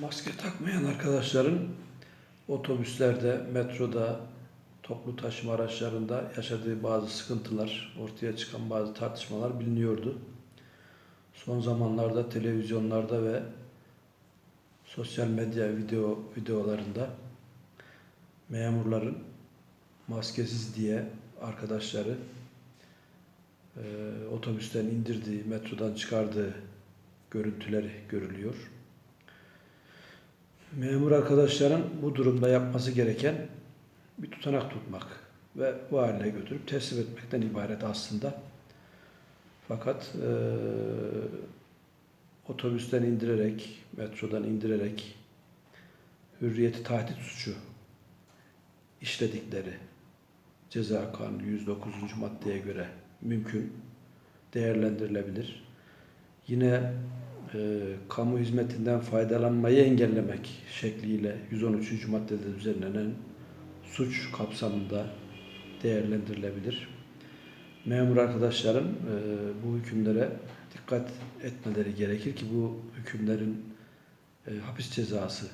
Maske takmayan arkadaşların otobüslerde, metroda, toplu taşıma araçlarında yaşadığı bazı sıkıntılar, ortaya çıkan bazı tartışmalar biliniyordu. Son zamanlarda televizyonlarda ve sosyal medya video videolarında memurların maskesiz diye arkadaşları e, otobüsten indirdiği, metrodan çıkardığı görüntüleri görülüyor. Memur arkadaşların bu durumda yapması gereken bir tutanak tutmak ve valine götürüp teslim etmekten ibaret aslında. Fakat e, otobüsten indirerek, metrodan indirerek hürriyeti tahdit suçu işledikleri ceza kanunu 109. maddeye göre mümkün değerlendirilebilir. Yine e, kamu hizmetinden faydalanmayı engellemek şekliyle 113. maddede düzenlenen suç kapsamında değerlendirilebilir. Memur arkadaşların e, bu hükümlere dikkat etmeleri gerekir ki bu hükümlerin e, hapis cezası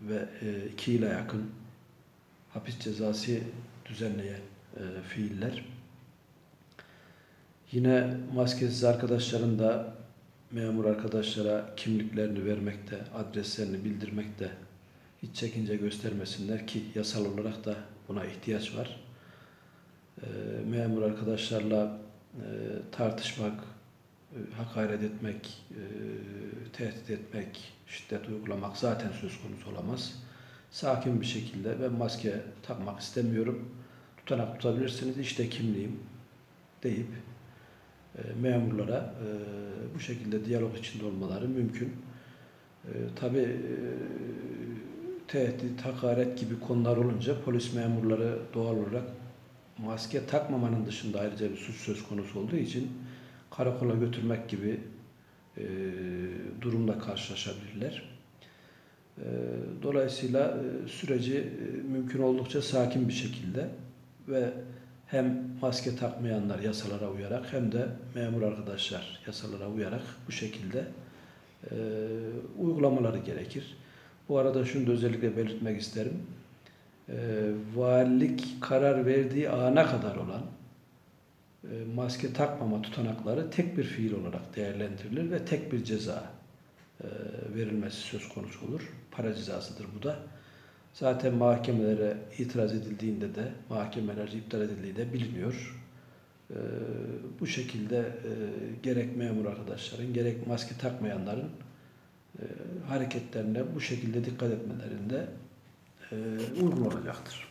ve e, iki yıla yakın hapis cezası düzenleyen e, fiiller. Yine maskesiz arkadaşların da memur arkadaşlara kimliklerini vermekte, adreslerini bildirmekte hiç çekince göstermesinler ki yasal olarak da buna ihtiyaç var. E, memur arkadaşlarla e, tartışmak, e, hakaret etmek, e, tehdit etmek, şiddet uygulamak zaten söz konusu olamaz. Sakin bir şekilde ben maske takmak istemiyorum. Tutanak tutabilirsiniz işte kimliğim deyip memurlara e, bu şekilde diyalog içinde olmaları mümkün. E, Tabi e, tehdit, hakaret gibi konular olunca polis memurları doğal olarak maske takmamanın dışında ayrıca bir suç söz konusu olduğu için karakola götürmek gibi e, durumla karşılaşabilirler. E, dolayısıyla e, süreci e, mümkün oldukça sakin bir şekilde ve hem maske takmayanlar yasalara uyarak hem de memur arkadaşlar yasalara uyarak bu şekilde e, uygulamaları gerekir. Bu arada şunu da özellikle belirtmek isterim. E, valilik karar verdiği ana kadar olan e, maske takmama tutanakları tek bir fiil olarak değerlendirilir ve tek bir ceza e, verilmesi söz konusu olur. Para cezasıdır bu da. Zaten mahkemelere itiraz edildiğinde de mahkemeler iptal edildiği de biliniyor. E, bu şekilde e, gerek memur arkadaşların gerek maske takmayanların e, hareketlerine bu şekilde dikkat etmelerinde e, uygun olacaktır.